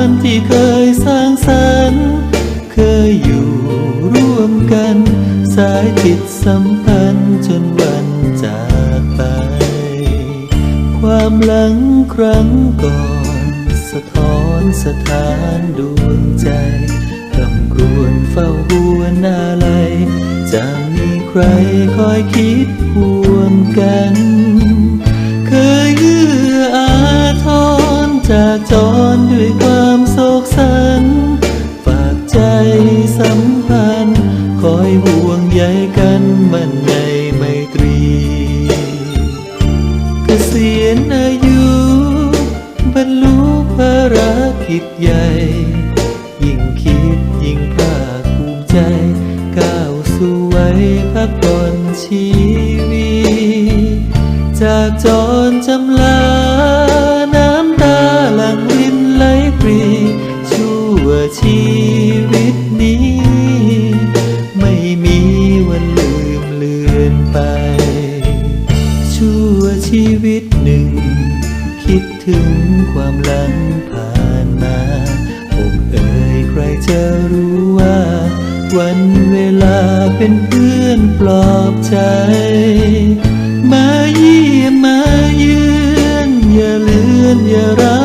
านที่เคยสร้างสรรค์เคยอยู่ร่วมกัน สายจิตสัมพันธ์จนวันจากไป ความหลังครั้งก่อน สะท้อนสถานดวงใจกำกรวนเฝ้าหัวนอะไรจะมีใครคอยคิดห่วงกัน จากจรด้วยความโศกสัน ฝากใจสัมพันธ์ คอยห่วงใยกันมันในไมตรี เกษียณอายุ บรรลุภารกิจใหญ่ ยิ่งคิดยิ่งภาคภูมิใจ ก้าวสู่วัยพักผ่อนชีวิตจากจรจำ ความหลังผ่านมาอกเอ่ยใครจะรู้ว่า วันเวลาเป็นเพื่อนปลอบใจ มาเยี่ยมมาเยือนอย่าเลือนอย่าร้า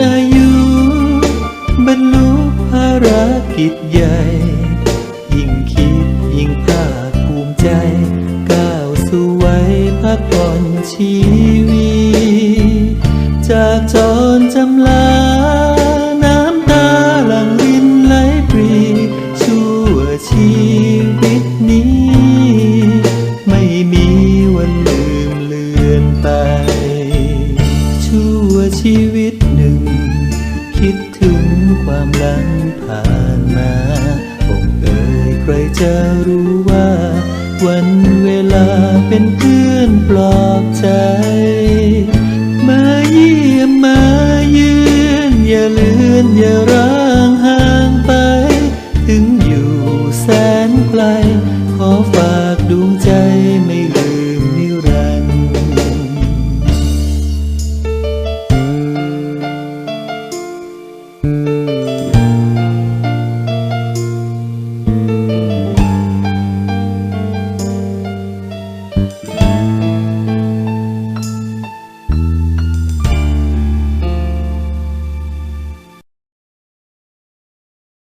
อายุบรรลุภารกิจใหญ่ ยิ่งคิดยิ่งภาคภูมิใจ ก้าวสู่วัยพักผ่อนชีวิต จากจรจำ ผ่านมาคงเอ่ยใครจะรู้ว่า วันเวลาเป็นเพื่อนปลอบใจ มาเยี่ยมมาเยือนอย่าเลือนอย่าร้า